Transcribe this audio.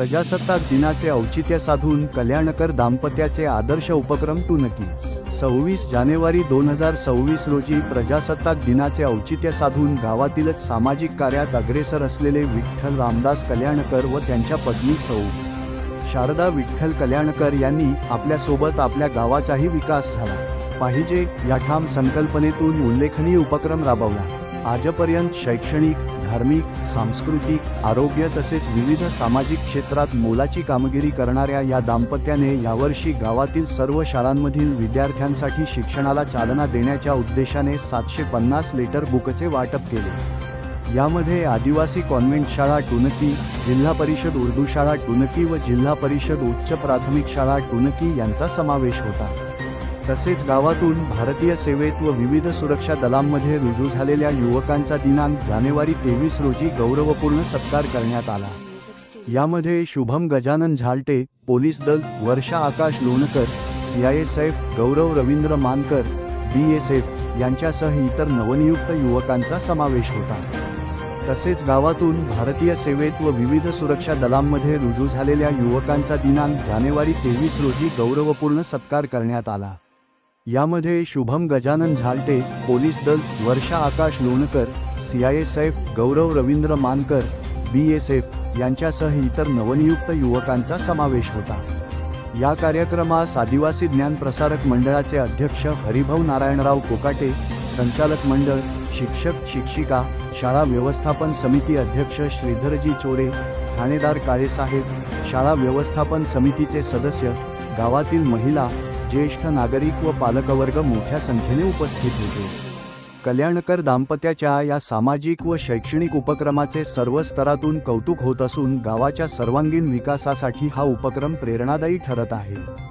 प्रजासत्ताक दिनाचे औचित्य साधून कल्याणकर दाम्पत्याचे आदर्श उपक्रम टुनकी सव्वीस जानेवारी दोन हजार सव्वीस रोजी प्रजासत्ताक दिनाचे औचित्य साधून गावातीलच सामाजिक कार्यात अग्रेसर असलेले विठ्ठल रामदास कल्याणकर व त्यांच्या पत्नी सौ. शारदा विठ्ठल कल्याणकर यांनी आपल्यासोबत आपल्या गावाचाही विकास झाला. पाहिजे या ठाम संकल्पनेतून उल्लेखनीय उपक्रम राबवला. आजपर्यंत शैक्षणिक धार्मिक सांस्कृतिक आरोग्य तसेच विविध सामाजिक क्षेत्रात मोलाची कामगिरी करणाऱ्या या दाम्पत्याने यावर्षी गावातील सर्व शाळांमधील विद्यार्थ्यांसाठी शिक्षणाला चालना देण्याच्या उद्देशाने सातशे पन्नास लिटर बुकचे वाटप केले. यामध्ये आदिवासी कॉन्व्हेंट शाळा टुनकी जिल्हा परिषद उर्दू शाळा टुनकी व जिल्हा परिषद उच्च प्राथमिक शाळा टुनकी यांचा समावेश होता. तसेच गावातून भारतीय सेवेत व विविध सुरक्षा दलांमध्ये रुजू झालेल्या युवकांचा दिनांक जानेवारी तेवीस रोजी गौरवपूर्ण सत्कार करण्यात आला. यामध्ये शुभम गजानन झालटे पोलीस दल वर्षा आकाश लोणकर सीआयएसएफ गौरव रवींद्र मानकर बीएसएफ यांच्यासह इतर नवनियुक्त युवकांचा समावेश होता. तसेच गावातून भारतीय सेवेत व विविध सुरक्षा दलांमध्ये रुजू झालेल्या युवकांचा दिनांक जानेवारी तेवीस रोजी गौरवपूर्ण सत्कार करण्यात आला. यामध्ये शुभम गजानन झालटे पोलीस दल वर्षा आकाश लोणकर सीआयएसएफ गौरव रवींद्र मानकर बीएसएफ यांच्यासह इतर नवनियुक्त युवकांचा समावेश होता. या कार्यक्रमास आदिवासी ज्ञान प्रसारक मंडळाचे अध्यक्ष हरिभाऊ नारायणराव कोकाटे संचालक मंडळ शिक्षक शिक्षिका शाळा व्यवस्थापन समिती अध्यक्ष श्रीधरजी चोरे ठाणेदार काळेसाहेब शाळा व्यवस्थापन समितीचे सदस्य गावातील महिला ज्येष्ठ नागरिक व पालकवर्ग मोठ्या संख्येने उपस्थित होते. कल्याणकर दाम्पत्याच्या या सामाजिक व शैक्षणिक उपक्रमाचे सर्व स्तरातून कौतुक होत असून गावाच्या सर्वांगीण विकासासाठी हा उपक्रम प्रेरणादायी ठरत आहे.